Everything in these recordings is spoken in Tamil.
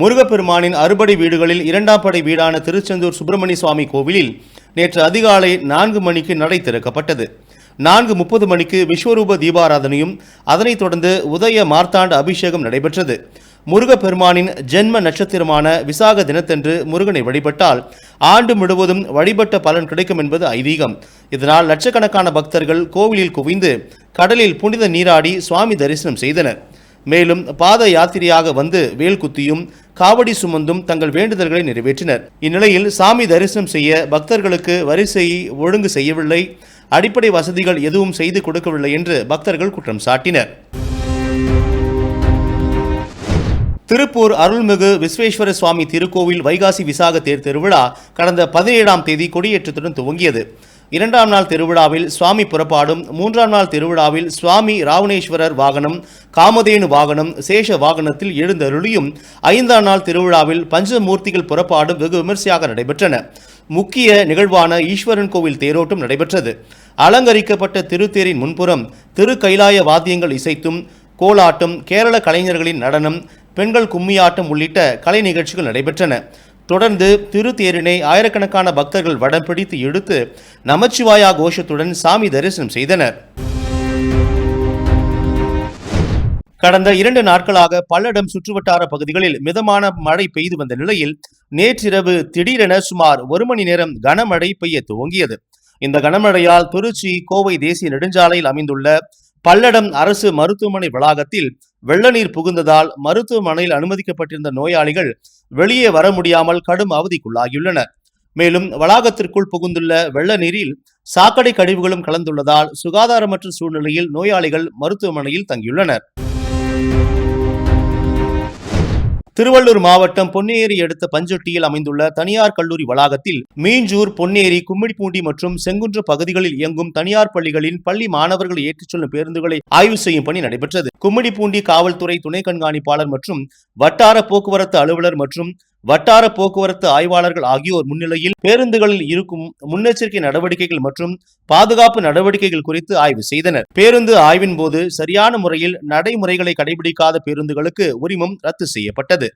முருகப்பெருமானின் அறுபடை வீடுகளில் இரண்டாம் படை வீடான திருச்செந்தூர் சுப்பிரமணிய சுவாமி கோவிலில் நேற்று அதிகாலை நான்கு மணிக்கு நடை திறக்கப்பட்டது. நான்கு முப்பது மணிக்கு விஸ்வரூப தீபாராதனையும் அதனைத் தொடர்ந்து உதய மார்த்தாண்ட அபிஷேகம் நடைபெற்றது. முருகப்பெருமானின் ஜென்ம நட்சத்திரமான விசாக தினத்தன்று முருகனை வழிபட்டால் ஆண்டு முழுவதும் வழிபட்ட பலன் கிடைக்கும் என்பது ஐதீகம். இதனால் லட்சக்கணக்கான பக்தர்கள் கோவிலில் குவிந்து கடலில் புனித நீராடி சுவாமி தரிசனம் செய்தனர். மேலும் பாத யாத்திரையாக வந்து வேல் குத்தியும் காவடி சுமந்தும் தங்கள் வேண்டுதல்களை நிறைவேற்றினர். இந்நிலையில் சாமி தரிசனம் செய்ய பக்தர்களுக்கு வரிசையை ஒழுங்கு செய்யவில்லை. அடிப்படை வசதிகள் எதுவும் செய்து கொடுக்கவில்லை என்று பக்தர்கள் குற்றம் சாட்டினர். திருப்பூர் அருள்மிகு விஸ்வேஸ்வர சுவாமி திருக்கோவில் வைகாசி விசாக தேர் திருவிழா கடந்த பதினேழாம் தேதி கொடியேற்றத்துடன் துவங்கியது. இரண்டாம் நாள் திருவிழாவில் சுவாமி புறப்பாடும் மூன்றாம் நாள் திருவிழாவில் சுவாமி ராவணேஸ்வரர் வாகனம் காமதேனு வாகனம் சேஷ வாகனத்தில் எழுந்தருளியும் ஐந்தாம் நாள் திருவிழாவில் பஞ்சமூர்த்திகள் புறப்பாடும் வெகு விமர்சையாக நடைபெற்றன. முக்கிய நிகழ்வான ஈஸ்வரன் கோவில் தேரோட்டம் நடைபெற்றது. அலங்கரிக்கப்பட்ட திருத்தேரின் முன்புறம் திரு கைலாய வாத்தியங்கள் இசைத்தும் கோலாட்டம் கேரள கலைஞர்களின் நடனம் பெண்கள் கும்மியாட்டம் உள்ளிட்ட கலை நிகழ்ச்சிகள் நடைபெற்றன. தொடர்ந்து திருத்தேரினை ஆயிரக்கணக்கான பக்தர்கள் வடம் பிடித்து இழுத்து நமச்சிவாயா கோஷத்துடன் சாமி தரிசனம் செய்தனர். கடந்த இரண்டு நாட்களாக பல்லடம் சுற்றுவட்டார பகுதிகளில் மிதமான மழை பெய்து வந்த நிலையில் நேற்றிரவு திடீரென சுமார் ஒரு மணி நேரம் கனமழை பெய்ய துவங்கியது. இந்த கனமழையால் திருச்சி கோவை தேசிய நெடுஞ்சாலையில் அமைந்துள்ள பல்லடம் அரசு மருத்துவமனை வளாகத்தில் வெள்ள நீர் புகுந்ததால் மருத்துவமனையில் அனுமதிக்கப்பட்டிருந்த நோயாளிகள் வெளியே வர முடியாமல் கடும் அவதிக்குள்ளாகியுள்ளனர் மேலும் வளாகத்திற்குள் புகுந்துள்ள வெள்ள நீரில் சாக்கடை கழிவுகளும் கலந்துள்ளதால் சுகாதாரமற்ற சூழ்நிலையில் நோயாளிகள் மருத்துவமனையில் தங்கியுள்ளனர். திருவள்ளூர் மாவட்டம் பொன்னேரி அடுத்த பஞ்சொட்டியில் அமைந்துள்ள தனியார் கல்லூரி வளாகத்தில் மீஞ்சூர் பொன்னேரி கும்மிடிப்பூண்டி மற்றும் செங்குன்ற பகுதிகளில் இயங்கும் தனியார் பள்ளிகளின் பள்ளி மாணவர்கள் ஏற்றிச் செல்லும் பேருந்துகளை ஆய்வு செய்யும் பணி நடைபெற்றது. கும்மிடிப்பூண்டி காவல்துறை துணை கண்காணிப்பாளர் மற்றும் வட்டார போக்குவரத்து அலுவலர் மற்றும் வட்டார போக்குவரத்து ஆய்வாளர்கள் ஆகியோர் முன்னிலையில் பேருந்துகளில் இருக்கும் முன்னெச்சரிக்கை நடவடிக்கைகள் மற்றும் பாதுகாப்பு நடவடிக்கைகள் குறித்து ஆய்வு செய்தனர். பேருந்து ஆய்வின் போது சரியான முறையில் நடைமுறைகளை கடைபிடிக்காத பேருந்துகளுக்கு உரிமம் ரத்து செய்யப்பட்டது.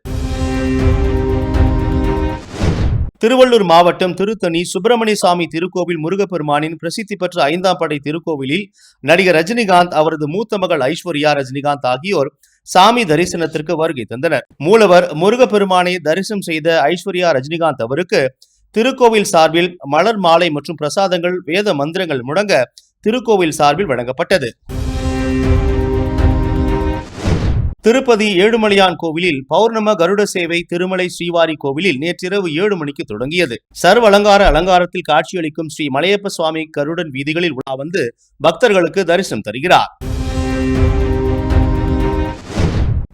திருவள்ளூர் மாவட்டம் திருத்தணி சுப்பிரமணிய சாமி திருக்கோவில் முருகப்பெருமானின் பிரசித்தி பெற்ற ஐந்தாம் படை திருக்கோவிலில் நடிகர் ரஜினிகாந்த் அவரது மூத்த மகள் ஐஸ்வர்யா ரஜினிகாந்த் ஆகியோர் சாமி தரிசனத்திற்கு வருகை தந்தனர். மூலவர் முருகப்பெருமானை தரிசனம் செய்த ஐஸ்வர்யா ரஜினிகாந்த் அவருக்கு திருக்கோவில் சார்பில் மலர் மாலை மற்றும் பிரசாதங்கள் வேத மந்திரங்கள் முடங்க திருக்கோவில் சார்பில் வழங்கப்பட்டது. திருப்பதி ஏழுமலையான் கோவிலில் பௌர்ணம கருட சேவை திருமலை ஸ்ரீவாரி கோவிலில் நேற்றிரவு ஏழு மணிக்கு தொடங்கியது. சர்வ அலங்கார அலங்காரத்தில் காட்சியளிக்கும் ஸ்ரீ மலையப்ப சுவாமி கருடன் வீதிகளில் உலா வந்து பக்தர்களுக்கு தரிசனம் தருகிறார்.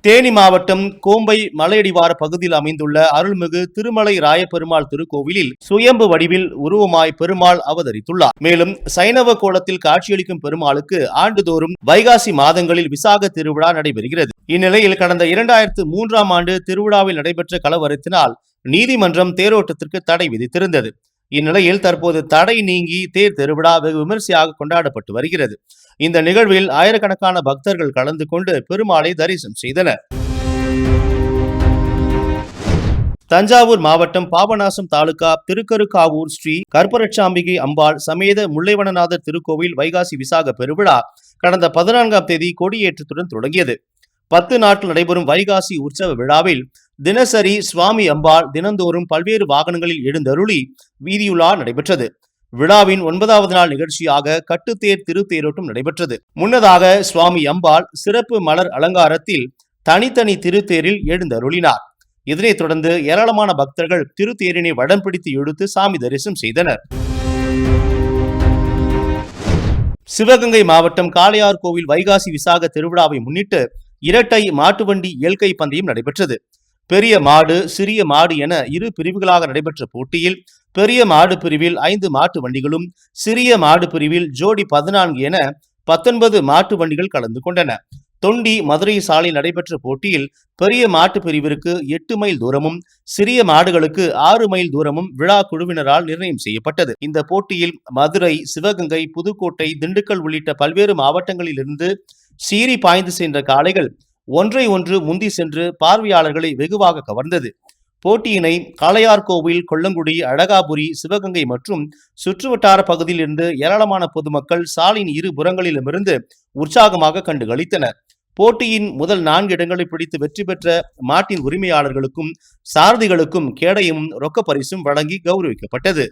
தேனி மாவட்டம் கோம்பை மலையடிவார பகுதியில் அமைந்துள்ள அருள்மிகு திருமலை ராயப்பெருமாள் திருக்கோவிலில் சுயம்பு வடிவில் உருவமாய் பெருமாள் அவதரித்துள்ளார். மேலும் சைனவ கோலத்தில் காட்சியளிக்கும் பெருமாளுக்கு ஆண்டுதோறும் வைகாசி மாதங்களில் விசாக திருவிழா நடைபெறுகிறது. இந்நிலையில் கடந்த இரண்டாயிரத்து மூன்றாம் ஆண்டு திருவிழாவில் நடைபெற்ற கலவரத்தினால் நீதிமன்றம் தேரோட்டத்திற்கு தடை விதித்திருந்தது. இந்நிலையில் தற்போது தடை நீங்கி தேர் திருவிழா வெகு விமர்சையாக கொண்டாடப்பட்டு வருகிறது. இந்த நிகழ்வில் ஆயிரக்கணக்கான பக்தர்கள் கலந்து கொண்டு பெருமாளை தரிசனம் செய்தனர். தஞ்சாவூர் மாவட்டம் பாபநாசம் தாலுகா திருக்கருக்காவூர் ஸ்ரீ கற்பரட்சாம்பிகை அம்பாள் சமேத முல்லைவனநாதர் திருக்கோவில் வைகாசி விசாக பெருவிழா கடந்த பதினான்காம் தேதி கொடியேற்றத்துடன் தொடங்கியது. பத்து நாட்கள் நடைபெறும் வைகாசி உற்சவ விழாவில் தினசரி சுவாமி அம்பாள் தினந்தோறும் பல்வேறு வாகனங்களில் எழுந்தருளி வீதியுலா நடைபெற்றது. விழாவின் ஒன்பதாவது நாள் நிகழ்ச்சியாக கட்டுத்தேர் திருத்தேரோட்டம் நடைபெற்றது. முன்னதாக சுவாமி அம்பாள் சிறப்பு மலர் அலங்காரத்தில் தனித்தனி திருத்தேரில் எழுந்தருளினார். இதனைத் தொடர்ந்து ஏராளமான பக்தர்கள் திருத்தேரினை வடம் பிடித்து இழுத்து சாமி தரிசனம் செய்தனர். சிவகங்கை மாவட்டம் காளையார் கோவில் வைகாசி விசாக திருவிழாவை முன்னிட்டு இரட்டை மாட்டுவண்டி இயற்கை பந்தயம் நடைபெற்றது. பெரிய மாடு சிறிய மாடு என இரு பிரிவுகளாக நடைபெற்ற போட்டியில் பெரிய மாடு பிரிவில் ஐந்து மாட்டு வண்டிகளும் சிறிய மாடு பிரிவில் ஜோடி பதினான்கு என பத்தொன்பது மாட்டு வண்டிகள் கலந்து கொண்டன. தொண்டி மதுரை சாலையில் நடைபெற்ற போட்டியில் பெரிய மாட்டு பிரிவிற்கு எட்டு மைல் தூரமும் சிறிய மாடுகளுக்கு ஆறு மைல் தூரமும் விழா குழுவினரால் நிர்ணயம் செய்யப்பட்டது. இந்த போட்டியில் மதுரை சிவகங்கை புதுக்கோட்டை திண்டுக்கல் உள்ளிட்ட பல்வேறு மாவட்டங்களில் இருந்து சீறி பாய்ந்து சென்ற காளைகள் ஒன்றை ஒன்று முந்தி சென்று பார்வையாளர்களை வெகுவாக கவர்ந்தது. போட்டியினை காளையார்கோவில் கொல்லங்குடி அழகாபுரி சிவகங்கை மற்றும் சுற்றுவட்டார பகுதியில் இருந்து ஏராளமான பொதுமக்கள் சாலையின் இரு புறங்களிலுமிருந்து உற்சாகமாக கண்டு களித்தனர். போட்டியின் முதல் நான்கு இடங்களை பிடித்து வெற்றி பெற்ற மாட்டின் உரிமையாளர்களுக்கும் சாரதிகளுக்கும் கேடையும் ரொக்க பரிசும் வழங்கி கௌரவிக்கப்பட்டது.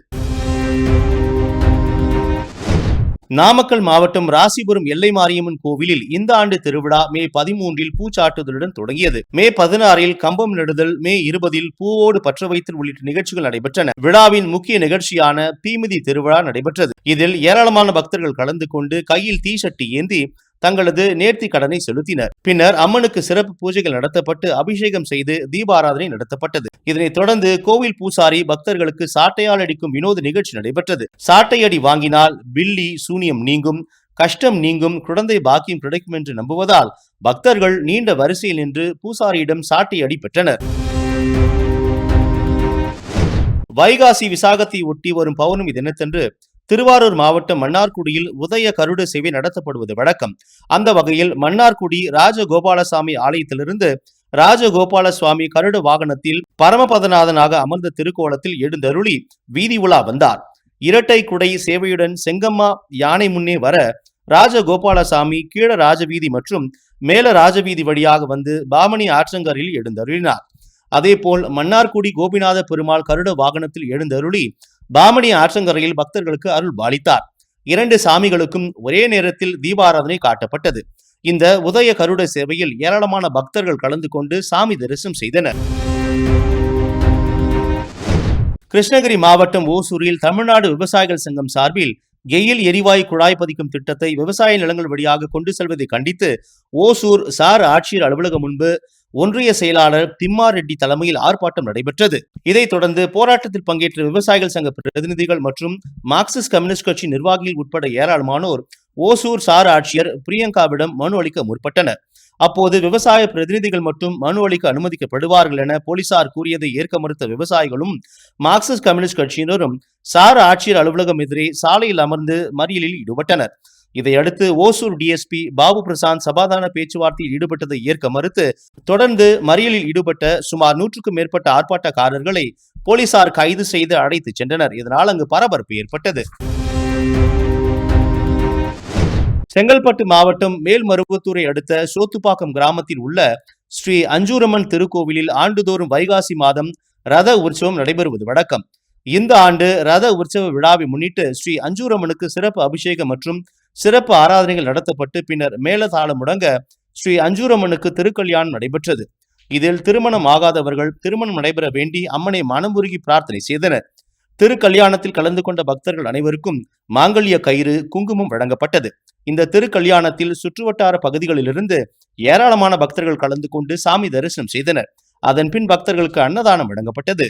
நாமக்கல் மாவட்டம் ராசிபுரம் எல்லை மாரியம்மன் கோவிலில் இந்த ஆண்டு திருவிழா மே பதிமூன்றில் பூச்சாட்டுதலுடன் தொடங்கியது. மே பதினாறில் கம்பம் நடுதல் மே இருபதில் பூவோடு பற்ற வைத்தல் உள்ளிட்ட நிகழ்ச்சிகள் நடைபெற்றன. விழாவின் முக்கிய நிகழ்ச்சியான தீமிதி திருவிழா நடைபெற்றது. இதில் ஏராளமான பக்தர்கள் கலந்து கொண்டு கையில் தீசட்டி ஏந்தி தங்களது நேர்த்தி கடனை செலுத்தினர். பின்னர் அம்மனுக்கு சிறப்பு பூஜைகள் நடத்தப்பட்டு அபிஷேகம் செய்து தீபாராதனை நடத்தப்பட்டது. இதனைத் தொடர்ந்து கோவில் பூசாரி பக்தர்களுக்கு சாட்டையால் அடிக்கும் வினோத நிகழ்ச்சி நடைபெற்றது. சாட்டையடி வாங்கினால் பில்லி சூனியம் நீங்கும் கஷ்டம் நீங்கும் குழந்தை பாக்கியம் கிடைக்கும் என்று நம்புவதால் பக்தர்கள் நீண்ட வரிசையில் நின்று பூசாரியிடம் சாட்டையடி பெற்றனர். வைகாசி விசாகத்தை ஒட்டி வரும் பௌர்ணமி தினத்தன்று திருவாரூர் மாவட்டம் மன்னார்குடியில் உதய கருட சேவை நடத்தப்படுவது வழக்கம். அந்த வகையில் மன்னார்குடி ராஜகோபாலசாமி ஆலயத்திலிருந்து ராஜகோபால சுவாமி கருட வாகனத்தில் பரமபதநாதனாக அமர்ந்த திருக்கோலத்தில் எழுந்தருளி வீதி உலா வந்தார். இரட்டை குடை சேவையுடன் செங்கம்மா யானை முன்னே வர ராஜகோபாலசாமி கீழ ராஜவீதி மற்றும் மேல ராஜவீதி வழியாக வந்து பாமணி ஆற்றங்கரில் எழுந்தருளினார். அதேபோல் மன்னார்குடி கோபிநாத பெருமாள் கருட வாகனத்தில் எழுந்தருளி பாமணி ஆற்றங்கரையில் பக்தர்களுக்கு அருள் பாலித்தார். இரண்டு சாமிகளுக்கும் ஒரே நேரத்தில் தீபாராதனை காட்டப்பட்டது. இந்த உதய கருட சேவையில் ஏராளமான பக்தர்கள் கலந்து கொண்டு சாமி தரிசனம் செய்தனர். கிருஷ்ணகிரி மாவட்டம் ஓசூரில் தமிழ்நாடு விவசாயிகள் சங்கம் சார்பில் எயில் எரிவாயு குழாய் பதிக்கும் திட்டத்தை விவசாய நிலங்கள் வழியாக கொண்டு செல்வதை கண்டித்து ஓசூர் சார் ஆட்சியர் அலுவலகம் முன்பு ஒன்றிய செயலாளர் திம்மா ரெட்டி தலைமையில் ஆர்ப்பாட்டம் நடைபெற்றது. இதைத் தொடர்ந்து போராட்டத்தில் பங்கேற்ற விவசாயிகள் சங்க பிரதிநிதிகள் மற்றும் மார்க்சிஸ்ட் கம்யூனிஸ்ட் கட்சி நிர்வாகிகள் உட்பட ஏராளமானோர் ஓசூர் சார் ஆட்சியர் பிரியங்காவிடம் மனு அளிக்க முற்பட்டனர். அப்போது விவசாய பிரதிநிதிகள் மட்டும் மனு அளிக்க அனுமதிக்கப்படுவார்கள் என போலீசார் கூறியதை ஏற்க மறுத்த விவசாயிகளும் மார்க்சிஸ்ட் கம்யூனிஸ்ட் கட்சியினரும் சார் ஆட்சியர் அலுவலகம் எதிரே சாலையில் அமர்ந்து மறியலில் ஈடுபட்டனர். இதையடுத்து ஓசூர் டிஎஸ்பி பாபு பிரசாந்த் சமாதான பேச்சுவார்த்தையில் ஈடுபட்டதை ஏற்க மறுத்து தொடர்ந்து மறியலில் ஈடுபட்ட சுமார் நூற்றுக்கும் மேற்பட்ட ஆர்ப்பாட்டக்காரர்களை போலீசார் கைது செய்து அழைத்துச் சென்றனர். இதனால் அங்கு பரபரப்பு ஏற்பட்டது. செங்கல்பட்டு மாவட்டம் மேல்மருவத்தூரை அடுத்த சோத்துப்பாக்கம் கிராமத்தில் உள்ள ஸ்ரீ அஞ்சூரம்மன் திருக்கோவிலில் ஆண்டுதோறும் வைகாசி மாதம் ரத உற்சவம் நடைபெறுவது வழக்கம். இந்த ஆண்டு ரத உற்சவ விழாவை முன்னிட்டு ஸ்ரீ அஞ்சூரம்மனுக்கு சிறப்பு அபிஷேகம் மற்றும் சிறப்பு ஆராதனைகள் நடத்தப்பட்டு பின்னர் மேலதாளம் முடங்க ஸ்ரீ அஞ்சூரம்மனுக்கு திருக்கல்யாணம் நடைபெற்றது. இதில் திருமணம் ஆகாதவர்கள் திருமணம் நடைபெற வேண்டி அம்மனை மனமுருகி பிரார்த்தனை செய்தனர். திருக்கல்யாணத்தில் கலந்து கொண்ட பக்தர்கள் அனைவருக்கும் மாங்கல்ய கயிறு குங்குமம் வழங்கப்பட்டது. இந்த திருக்கல்யாணத்தில் சுற்றுவட்டார பகுதிகளிலிருந்து ஏராளமான பக்தர்கள் கலந்து கொண்டு சாமி தரிசனம் செய்தனர். அதன் பின் பக்தர்களுக்கு அன்னதானம் வழங்கப்பட்டது.